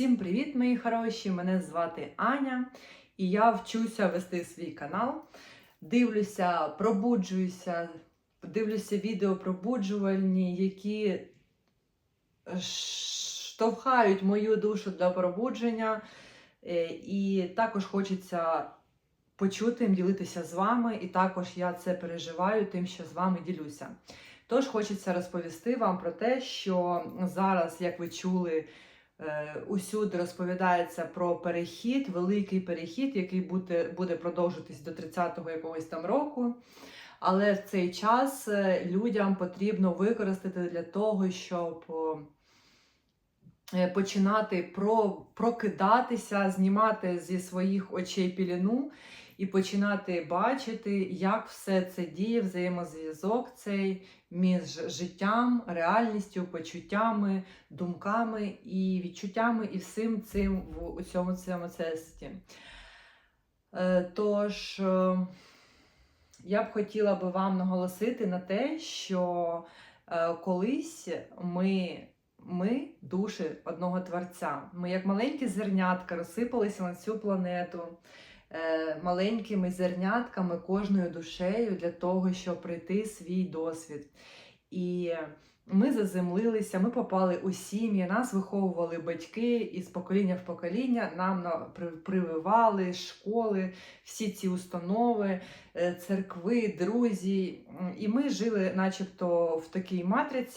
Всім привіт, мої хороші! Мене звати Аня, і я вчуся вести свій канал. Дивлюся, пробуджуюся, дивлюся відео пробуджувальні, які штовхають мою душу для пробудження. Е, І також хочеться почути, ділитися з вами, і також я це переживаю тим, що з вами ділюся. Тож хочеться розповісти вам про те, що зараз, як ви чули, е, усюди розповідається про перехід, великий перехід, який буде, буде продовжитись до 30-го якогось там року. Але в цей час е, людям потрібно використати для того, щоб е, починати про, прокидатися, знімати зі своїх очей піліну і починати бачити, як все це діє, взаємозв'язок цей між життям, реальністю, почуттями, думками і відчуттями, і всім цим в цьому цьому цесті. Е, Тож е, я б хотіла би вам наголосити на те, що е, колись ми. Ми душі одного творця. Ми, як маленькі зернятка, розсипалися на цю планету е, маленькими зернятками, кожною душею для того, щоб пройти свій досвід. І ми заземлилися, ми попали у сім'ї, нас виховували батьки із покоління в покоління, нам прививали школи, всі ці установи, е, церкви, друзі. І ми жили, начебто, в такій матриці.